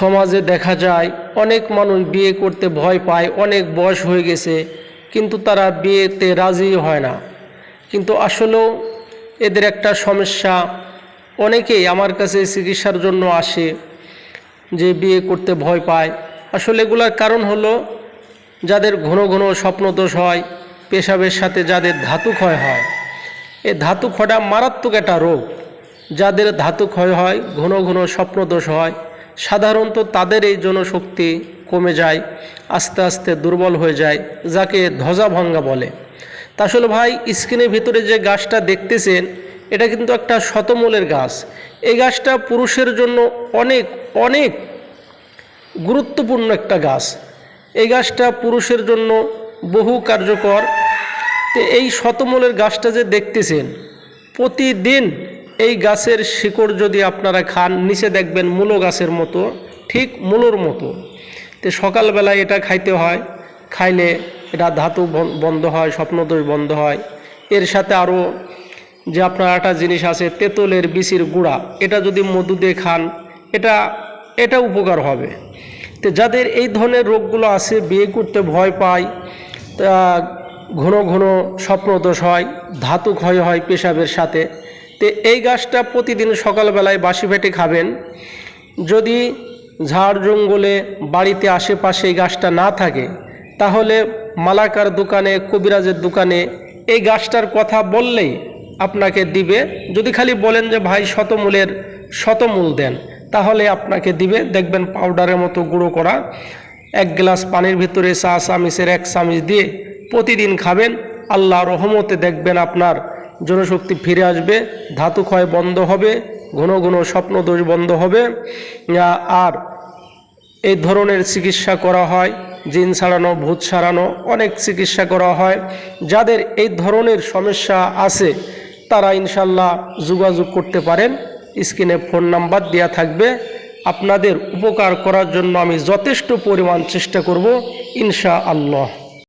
সমাজে দেখা যায়, অনেক মানুষ বিয়ে করতে ভয় পায়, অনেক বয়স হয়ে গেছে, কিন্তু তারা বিয়েতে রাজি হয় না। কিন্তু আসলেও এদের একটা সমস্যা, অনেকেই আমার কাছে চিকিৎসার জন্য আসে যে বিয়ে করতে ভয় পায়। আসলে এগুলার কারণ হলো যাদের ঘন ঘন স্বপ্নদোষ হয়, পেশাবের সাথে যাদের ধাতু ক্ষয় হয়। এই ধাতু ক্ষয়টা মারাত্মক একটা রোগ, যাদের ধাতু ক্ষয় হয়, ঘন ঘন স্বপ্নদোষ হয় সাধারণত তাদের এই জনশক্তি কমে যায়, আস্তে আস্তে দুর্বল হয়ে যায়, যাকে ধ্বজাভঙ্গা বলে। তা আসলে ভাই, স্ক্রিনের ভিতরে যে গাছটা দেখতেছেন, এটা কিন্তু একটা শতমূলের গাছ। এই গাছটা পুরুষের জন্য অনেক অনেক গুরুত্বপূর্ণ একটা গাছ। এই গাছটা পুরুষের জন্য বহু কার্যকর। তো এই শতমূলের গাছটা যে দেখতেছেন, প্রতিদিন এই গাছের শিকড় যদি আপনারা খান, নিচে দেখবেন মূলো গাছের মতো, ঠিক মূলোর মতো। তো সকালবেলায় এটা খাইতে হয়, খাইলে এটা ধাতু বন- বন্ধ হয়, স্বপ্নদোষ বন্ধ হয়। এর সাথে আরও যে আপনার একটা জিনিস আছে, তেঁতুলের বিচির গুঁড়া। এটা যদি মধু দিয়ে খান, এটা এটা উপকার হবে। তো যাদের এই ধরনের রোগগুলো আছে, বিয়ে করতে ভয় পায়, তা ঘন ঘন স্বপ্নদোষ হয়, ধাতু ক্ষয় হয় পেশাবের সাথে তো এই গাছটা প্রতিদিন সকালবেলায় বাসি ফেটে খাবেন। যদি ঝাড় জঙ্গলে বাড়িতে আশেপাশে এই গাছটা না থাকে, তাহলে মালাকার দোকানে, কবিরাজের দোকানে এই গাছটার কথা বললেই আপনাকে দিবে। যদি খালি বলেন যে, ভাই, শতমূলের শতমূল দেন তাহলে আপনাকে দিবে। দেখবেন পাউডারের মতো গুঁড়ো করা, এক গ্লাস পানির ভিতরে চা চামিচের এক চামিচ দিয়ে প্রতিদিন খাবেন। আল্লাহ রহমতে দেখবেন আপনার জনশক্তি ফিরে আসবে, ধাতু ক্ষয় বন্ধ হবে, ঘন ঘন স্বপ্নদোষ বন্ধ হবে। আর এই ধরনের চিকিৎসা করা হয়, জিন ছাড়ানো, ভূত ছাড়ানো, অনেক চিকিৎসা করা হয়। যাদের এই ধরনের সমস্যা আছে, তারা ইনশাল্লাহ যোগাযোগ করতে পারেন। স্ক্রিনে ফোন নাম্বার দেওয়া থাকবে। আপনাদের উপকার করার জন্য আমি যথেষ্ট পরিমাণ চেষ্টা করব ইনশা আল্লাহ